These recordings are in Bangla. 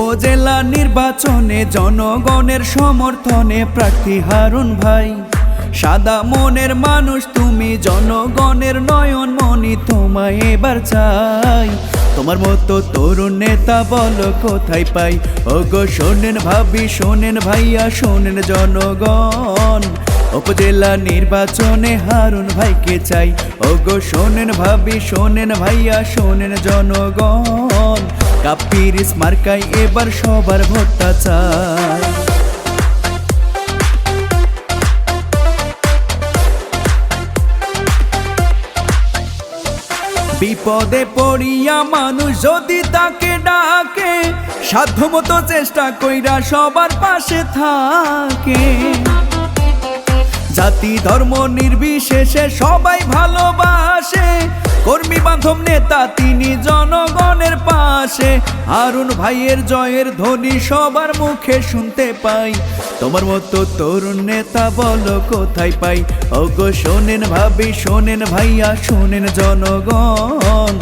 উপজেলা নির্বাচনে জনগণের সমর্থনে প্রার্থী হারুন ভাই। সাদা মনের মানুষ, তুমি জনগণের নয়ন মনি তোমায় এবার চাই। তোমার মতো তরুণ নেতা বলো কোথায় পাই? ও গো শোনেন ভাবি, শোনেন ভাইয়া, শোনেন জনগণ। উপজেলা নির্বাচনে হারুন ভাইকে চাই। ও গো শোনেন ভাবি, শোনেন ভাইয়া, শোনেন জনগণ। কাপির মার্কাই এবার সবার ভোটটা চাই। বিপদে পড়িয়া মানুষ যদি তাকে ডাকে, সাধ্যমতো চেষ্টা কইরা সবার পাশে থাকে। জাতি ধর্ম নির্বিশেষে সবাই ভালোবাসে। কর্মী বান্ধব নেতা তিনি জনগণের পাশে। হারুন ভাইয়ের জয়ের ধ্বনি সবার মুখে শুনতে পাই। তোমার মতো তরুণ নেতা বলো কোথায় পাই? ওগো শোনেন ভাবি, শোনেন ভাইয়া, শোনেন জনগণ।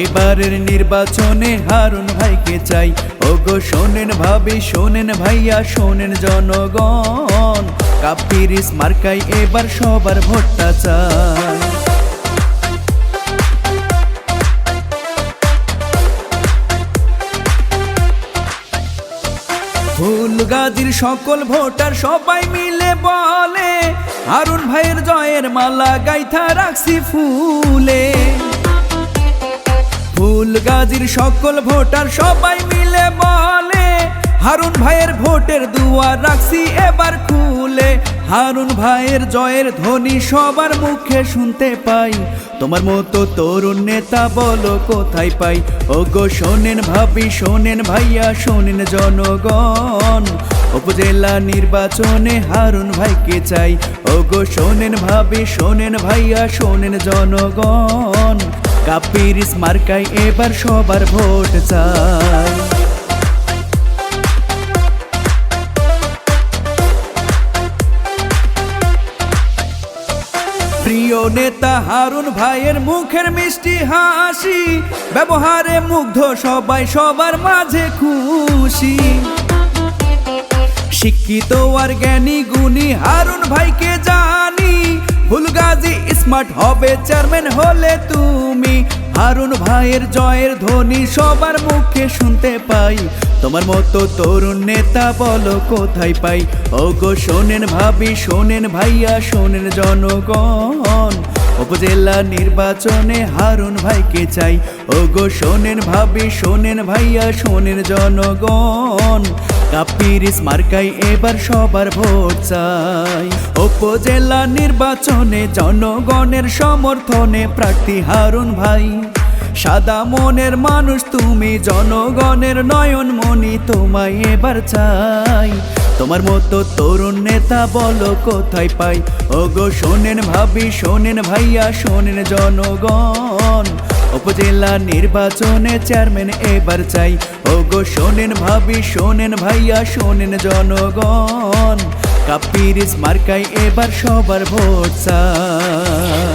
এবারের নির্বাচনে হারুন ভাইকে চাই। ওগো, শোনেন ভাবি, শোনেন ভাইয়া, শোনেন জনগণ। কাপিরিস মার্কাই এবার সবার ভোটটা চাই। ফুল গাজীর সকল ভোটার সবাই মিলে বলে, হারুন ভাইয়ের জয়ের মালা গাইথা রাখছি ফুলে। ফুল গাজীর সকল ভোটার সবাই মিলে বলে, হারুন ভাইয়ের ভোটের দুয়ার রাখছি এবার খুলে। হারুন ভাইয়ের জয়ের ধ্বনি সবার মুখে শুনতে পাই। তোমার মতো তরুণ নেতা বলো কোথায় পাই? ও গো শোনেন ভাবি, শোনেন ভাইয়া, শোনেন জনগণ। উপজেলা নির্বাচনে হারুন ভাইকে চাই। ও গো শোনেন ভাবি, শোনেন ভাইয়া, শোনেন জনগণ। কাপিরিস মার্কাই, এবার সবার ভোট চাই। প্রিয় নেতা হারুন ভাইয়ের মুখের মিষ্টি হাসি, ব্যবহারে মুগ্ধ সবাই, সবার মাঝে খুশি। শিক্ষিত আর জ্ঞানী গুণী হারুন ভাইকে জানি ফুলগাজী স্মার্ট হবে চেয়ারম্যান হলে তুমি। হারুন ভাইয়ের জয়ের ধ্বনি সবার মুখে শুনতে পাই। তোমার মতো তরুণ নেতা বলো কোথায় পাই? ও গো শোনেন ভাবি, শোনেন ভাইয়া, শোনেন জনগণ। উপজেলা নির্বাচনে হারুন ভাইকে চাই। ও গো শোনেন ভাবি, শোনেন ভাইয়া, শোনেন জনগণ। কাপিরিস মার্কাই, এবার সবার ভোট চাই। উপজেলা নির্বাচনে জনগণের সমর্থনে প্রার্থী হারুন ভাই। সাদা মনের মানুষ তুমি, জনগণের নয়ন মনি তোমায় এবার চাই। তোমার মতো তরুণ নেতা বলো কোথায় পাই? ও গো শোনেন ভাবি, শোনেন ভাইয়া, শোনেন জনগণ। উপজেলা নির্বাচনে চেয়ারম্যান এবার চাই। ও গো শোনেন ভাবি, শোনেন ভাইয়া, শোনেন জনগণ। কাপিরিস মার্কাই এবার সবার ভোট চাই।